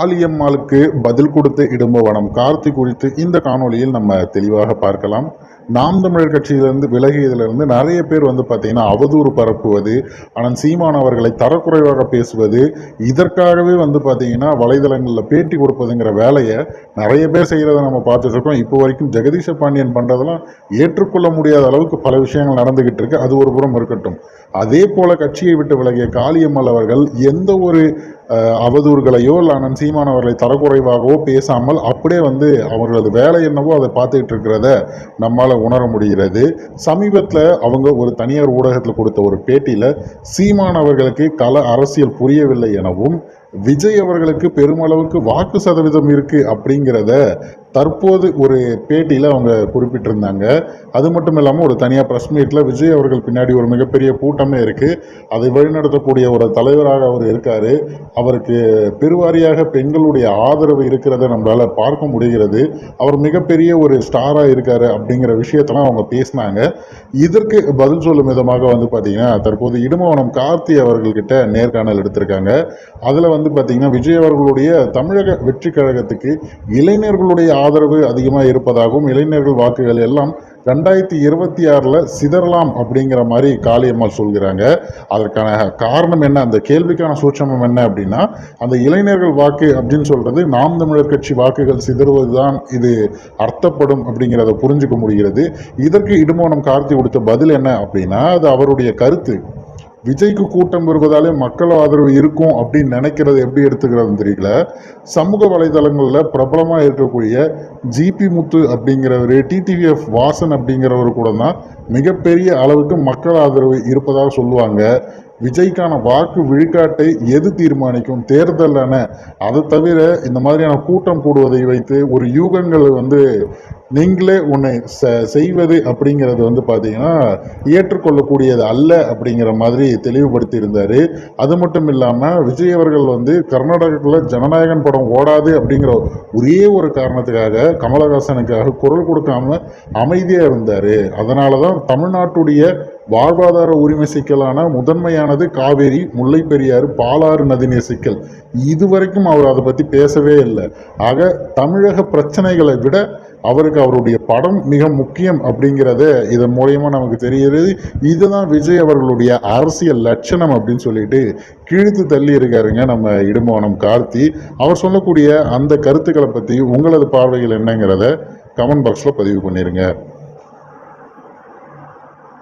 காளியம்மாளுக்கு பதில் கொடுத்த இடும்பவனம் கார்த்தி குறித்து இந்த காணொளியில் நம்ம தெளிவாக பார்க்கலாம். நாம் தமிழர் கட்சியிலிருந்து விலகியதிலிருந்து நிறைய பேர் வந்து பார்த்தீங்கன்னா அவதூறு பரப்புவது ஆனால் சீமான் அவர்களை தரக்குறைவாக பேசுவது இதற்காகவே வந்து பார்த்தீங்கன்னா வலைதளங்களில் பேட்டி கொடுப்பதுங்கிற வேலையை நிறைய பேர் செய்கிறத நம்ம பார்த்துட்ருக்கோம் இப்போ வரைக்கும் ஜெகதீஷ பாண்டியன் பண்ணுறதெல்லாம் ஏற்றுக்கொள்ள முடியாத அளவுக்கு பல விஷயங்கள் நடந்துக்கிட்டு இருக்கு. அது ஒரு புறம் இருக்கட்டும். அதே போல் கட்சியை விட்டு விலகிய காளியம்மாள் அவர்கள் எந்த ஒரு அவதூறுகளையோ இல்லை அண்ணன் சீமானவர்களை தரக்குறைவாகவோ பேசாமல் அப்படியே வந்து அவர்களது வேலை என்னவோ அதை பார்த்துக்கிட்டு இருக்கிறத நம்மால் உணர முடிகிறது. சமீபத்தில் அவங்க ஒரு தனியார் ஊடகத்தில் கொடுத்த ஒரு பேட்டியில் சீமானவர்களுக்கு கல அரசியல் புரியவில்லை எனவும் விஜய் அவர்களுக்கு பெருமளவுக்கு வாக்கு சதவீதம் இருக்குது அப்படிங்கிறத தற்போது ஒரு பேட்டியில் அவங்க குறிப்பிட்டிருந்தாங்க. அது மட்டும் இல்லாமல் ஒரு தனியாக ப்ரெஸ் மீட்டில் விஜய் அவர்கள் பின்னாடி ஒரு மிகப்பெரிய கூட்டமே இருக்குது அதை வழிநடத்தக்கூடிய ஒரு தலைவராக அவர் இருக்கார். அவருக்கு பெருவாரியாக பெண்களுடைய ஆதரவு இருக்கிறத நம்மளால் பார்க்க முடிகிறது. அவர் மிகப்பெரிய ஒரு ஸ்டாராக இருக்கார் அப்படிங்கிற விஷயத்தெல்லாம் அவங்க பேசினாங்க. இதற்கு பதில் சொல்லும் விதமாக வந்து பார்த்திங்கன்னா தற்போது இடுமவனம் கார்த்தி அவர்கள்கிட்ட நேர்காணல் எடுத்திருக்காங்க. அதில் வந்து பார்த்திங்கன்னா விஜய் அவர்களுடைய தமிழக வெற்றி கழகத்துக்கு இளைஞர்களுடைய ஆதரவு அதிகமாக இருப்பதாகவும் இளைஞர்கள் வாக்குகள் எல்லாம் ரெண்டாயிரத்தி இருபத்தி ஆறில் சிதறலாம் அப்படிங்கிற மாதிரி காளியம்மாள் சொல்கிறாங்க. அதற்கான காரணம் என்ன? அந்த கேள்விக்கான சூட்சமம் என்ன அப்படின்னா அந்த இளைஞர்கள் வாக்கு அப்படின்னு சொல்கிறது நாம் தமிழர் கட்சி வாக்குகள் சிதறுவது தான் இது அர்த்தப்படும் அப்படிங்கிறத புரிஞ்சுக்க முடிகிறது. இதற்கு இடுமோனம் கார்த்தி கொடுத்த பதில் என்ன அப்படின்னா அது அவருடைய கருத்து. விஜய்க்கு கூட்டம் வருவதாலே மக்கள் ஆதரவு இருக்கும் அப்படின்னு நினைக்கிறது எப்படி எடுத்துக்கிறதுன்னு தெரியல. சமூக வலைதளங்களில் பிரபலமாக இருக்கக்கூடிய ஜிபி முத்து அப்படிங்கிறவர் டிடிவிஎஃப் வாசன் அப்படிங்கிறவர் கூட தான் மிகப்பெரிய அளவுக்கு மக்கள் ஆதரவு இருப்பதாக சொல்லுவாங்க. விஜய்க்கான வாக்கு விழுக்காட்டை எது தீர்மானிக்கும்? தேர்தலான அதை தவிர இந்த மாதிரியான கூட்டம் கூடுவதை வைத்து ஒரு யூகங்கள் வந்து நீங்களே உன்னை செ- செய்வது அப்படிங்கிறது வந்து பார்த்தீங்கன்னா ஏற்றுக்கொள்ளக்கூடியது அல்ல அப்படிங்கிற மாதிரி தெளிவுபடுத்தியிருந்தார். அது மட்டும் இல்லாமல் விஜய் அவர்கள் வந்து கர்நாடகத்தில் ஜனநாயகன் படம் ஓடாது அப்படிங்கிற ஒரே ஒரு காரணத்துக்காக கமலஹாசனுக்காக குரல் கொடுக்காம அமைதியாக இருந்தார். அதனால தான் தமிழ்நாட்டுடைய வாழ்வாதார உரிமை சிக்கலான முதன்மையானது காவேரி முல்லை பெரியாறு பாலாறு நதிநீர் சிக்கல். இதுவரைக்கும் அவர் அதை பற்றி பேசவே இல்லை. ஆக தமிழக பிரச்சனைகளை விட அவருக்கு அவருடைய படம் மிக முக்கியம் அப்படிங்கிறத இதன் மூலயமா நமக்கு தெரிகிறது. இதுதான் விஜய் அவர்களுடைய அரசியல் லட்சணம் அப்படின்னு சொல்லிட்டு கிழித்து தள்ளி இருக்காருங்க நம்ம இடுமோனம் கார்த்தி. அவர் சொல்லக்கூடிய அந்த கருத்துக்களை பற்றி உங்களது பார்வைகள் என்னங்கிறத கமெண்ட் பாக்ஸில் பதிவு பண்ணிடுங்க